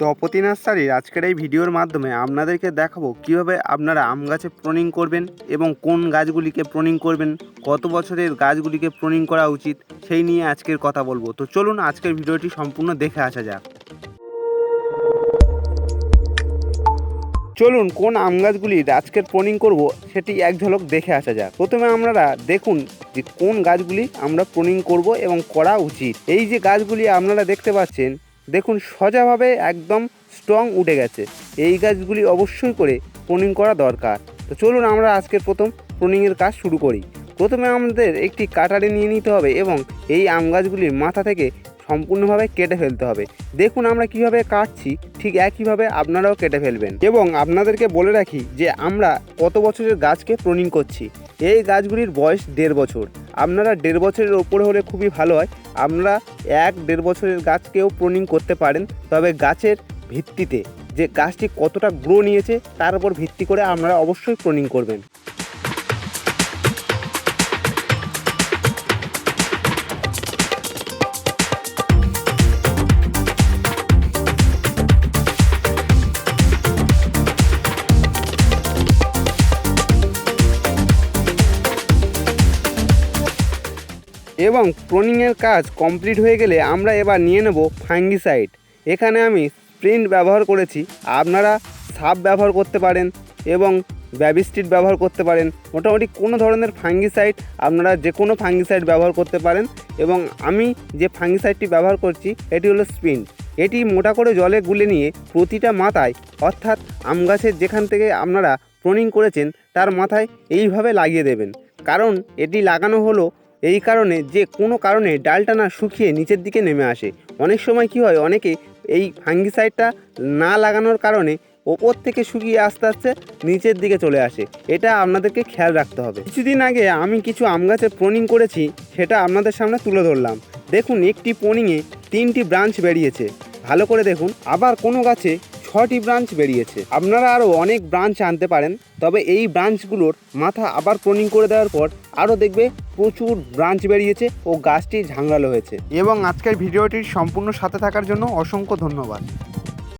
দপতি নার্সারির আজকের এই ভিডিওর মাধ্যমে আপনাদেরকে দেখাবো কীভাবে আপনারা আম গাছে প্রনিং করবেন এবং কোন গাছগুলিকে প্রনিং করবেন, কত বছরের গাছগুলিকে প্রনিং করা উচিত, সেই নিয়ে আজকের কথা বলব। তো চলুন আজকের ভিডিওটি সম্পূর্ণ দেখে আসা যাক। চলুন কোন আম গাছগুলির আজকের প্রনিং করব, সেটি এক ঝলক দেখে আসা যাক। প্রথমে আপনারা দেখুন যে কোন গাছগুলি আমরা প্রনিং করব এবং করা উচিত। এই যে গাছগুলি আপনারা দেখতে পাচ্ছেন দেখুন, সোজাভাবে একদম স্ট্রং উঠে গেছে। এই গাছগুলি অবশ্যই করে প্রনিং করা দরকার। তো চলুন আমরা আজকের প্রথম প্রনিংয়ের কাজ শুরু করি। প্রথমে আমাদের একটি কাটারে নিয়ে নিতে হবে এবং এই আম গাছগুলির মাথা থেকে সম্পূর্ণভাবে কেটে ফেলতে হবে। দেখুন আমরা কীভাবে কাটছি, ঠিক একইভাবে আপনারাও কেটে ফেলবেন। এবং আপনাদেরকে বলে রাখি যে আমরা কত বছরের গাছকে প্রনিং করছি। এই গাছগুলির বয়স দেড় বছর। আপনারা দেড় বছরের ওপরে হলে খুবই ভালো হয়। আমরা এক দেড় বছরের গাছকেও প্রনিং করতে পারেন। তবে গাছের ভিত্তিতে যে গাছটি কতটা গ্রো নিয়েছে, তার উপর ভিত্তি করে আপনারা অবশ্যই প্রনিং করবেন। এবং প্রনিংয়ের কাজ কমপ্লিট হয়ে গেলে আমরা এবার নিয়ে নেব ফাঙ্গিসাইড এখানে আমি স্প্রিন্ট ব্যবহার করেছি, আপনারা সাপ ব্যবহার করতে পারেন এবং ব্যাবিস্টিট ব্যবহার করতে পারেন। মোটামুটি কোনো ধরনের ফাঙ্গিসাইড আপনারা যে কোনো ফাঙ্গিসাইড ব্যবহার করতে পারেন এবং আমি যে ফাঙ্গিসাইডটি ব্যবহার করছি, এটি হলো স্প্রিন্ট এটি মোটা করে জলে গুলে নিয়ে প্রতিটা মাথায়, অর্থাৎ আম গাছের যেখান থেকে আপনারা প্রনিং করেছেন, তার মাথায় এইভাবে লাগিয়ে দেবেন। কারণ এটি লাগানো হলো এই কারণে যে কোনো কারণে ডালটা না শুকিয়ে নিচের দিকে নেমে আসে। অনেক সময় কি হয়, অনেকে এই ফাঙ্গিসাইডটা না লাগানোর কারণে ওপর থেকে শুকিয়ে আস্তে আস্তে নিচের দিকে চলে আসে। এটা আপনাদেরকে খেয়াল রাখতে হবে। কিছুদিন আগে আমি কিছু আম গাছে প্রনিং করেছি, সেটা আপনাদের সামনে তুলে ধরলাম। দেখুন, একটি প্রনিংয়ে তিনটি ব্রাঞ্চ বেরিয়েছে। ভালো করে দেখুন, আবার কোনো গাছে ছটি ব্রাঞ্চ বেরিয়েছে। আপনারা আরও অনেক ব্রাঞ্চ আনতে পারেন, তবে এই ব্রাঞ্চগুলোর মাথা আবার প্রনিং করে দেওয়ার পর আরও দেখবে প্রচুর ব্রাঞ্চ বেরিয়েছে ও গাছটি ঝাঙ্গালো হয়েছে। এবং আজকের ভিডিওটির সম্পূর্ণ সাথে থাকার জন্য অসংখ্য ধন্যবাদ।